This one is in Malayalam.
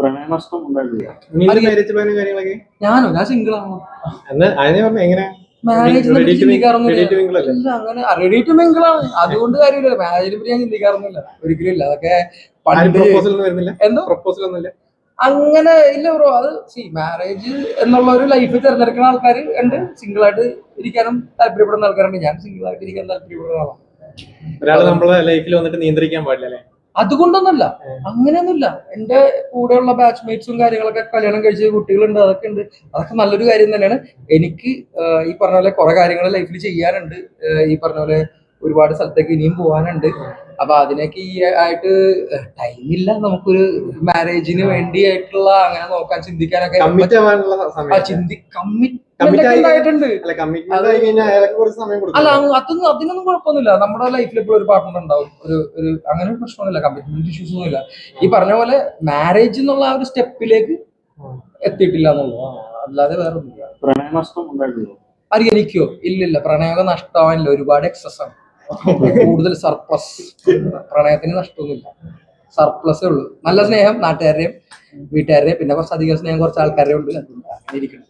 പ്രണയനഷ്ടം ഉണ്ടായിട്ടില്ല. ഞാനോ? ഞാൻ സിംഗിൾ ആണോ? റെഡി ടു അതുകൊണ്ട് കാര്യമില്ല മാരേജിനെ പറ്റി ഞാൻ ചിന്തിക്കാറൊന്നുമില്ല ഒരിക്കലും ഇല്ല. അതൊക്കെ ആരും ഒന്നും വരുന്നില്ല? എന്തോ? പ്രപ്പോസൽ ഒന്നുമില്ല അങ്ങനെ ഇല്ല ബ്രോ അത് സി മാരേജ് എന്നുള്ള ഒരു ലൈഫ് തിരഞ്ഞെടുക്കുന്ന ആൾക്കാർ ഉണ്ട്. സിംഗിൾ ആയിട്ട് ഇരിക്കാനും താല്പര്യപ്പെടുന്ന ആൾക്കാരുണ്ട്. ഞാൻ സിംഗിൾ ആയിട്ട് ഇരിക്കാൻ താല്പര്യപ്പെടുന്ന ആളാണ്. ഒരാൾ നമ്മളെ ലൈഫിൽ വന്നിട്ട് നിയന്ത്രിക്കാൻ പാടില്ല അല്ലേ? അതുകൊണ്ടൊന്നുമല്ല അങ്ങനെയൊന്നുമില്ല. എന്റെ കൂടെയുള്ള ബാച്ച്മേറ്റ്സും കാര്യങ്ങളൊക്കെ കല്യാണം കഴിച്ച കുട്ടികളുണ്ട്. അതൊക്കെ ഉണ്ട്. അതൊക്കെ നല്ലൊരു കാര്യം തന്നെയാണ്. എനിക്ക് ഈ പറഞ്ഞ പോലെ കുറെ കാര്യങ്ങൾ ലൈഫിൽ ചെയ്യാനുണ്ട്. ഈ പറഞ്ഞ പോലെ ഒരുപാട് സ്ഥലത്തേക്ക് ഇനിയും പോകാനുണ്ട് അപ്പൊ അതിനൊക്കെ ഈ ആയിട്ട് ടൈമില്ല നമുക്കൊരു മാരേജിന് വേണ്ടി ആയിട്ടുള്ള അങ്ങനെ നോക്കാൻ ചിന്തിക്കാനൊക്കെ അല്ല അതൊന്നും അതിനൊന്നും കുഴപ്പമൊന്നുമില്ല. നമ്മുടെ ലൈഫിൽ ഇപ്പോൾ ഒരു പാർട്ട്ണർ ഉണ്ടാവും. ഒരു ഒരു അങ്ങനെ ഒരു പ്രശ്നമൊന്നുമില്ല. കമ്മിറ്റ്മെന്റ് ഇഷ്യൂസ് ഒന്നുമില്ല. ഈ പറഞ്ഞ പോലെ മാരേജ് എന്നുള്ള ആ ഒരു സ്റ്റെപ്പിലേക്ക് എത്തിയിട്ടില്ല എന്നുള്ളതാണ് അല്ലാതെ വേറെ ഒന്നുമില്ല പ്രണയനഷ്ടം ഉണ്ടായിട്ടില്ല അറിയാം എനിക്കോ? ഇല്ലില്ല. പ്രണയമൊക്കെ നഷ്ടമാവാനില്ല ഒരുപാട് എക്സസ് ആണ്. കൂടുതൽ സർപ്ലസ് പ്രണയത്തിന് നഷ്ടമൊന്നുമില്ല. സർപ്ലസേ ഉള്ളൂ. നല്ല സ്നേഹം നാട്ടുകാരുടെയും വീട്ടുകാരുടെയും പിന്നെ കുറച്ച് അധികം സ്നേഹം കുറച്ച് ആൾക്കാരുടെ ഉണ്ട്. ഇരിക്കണം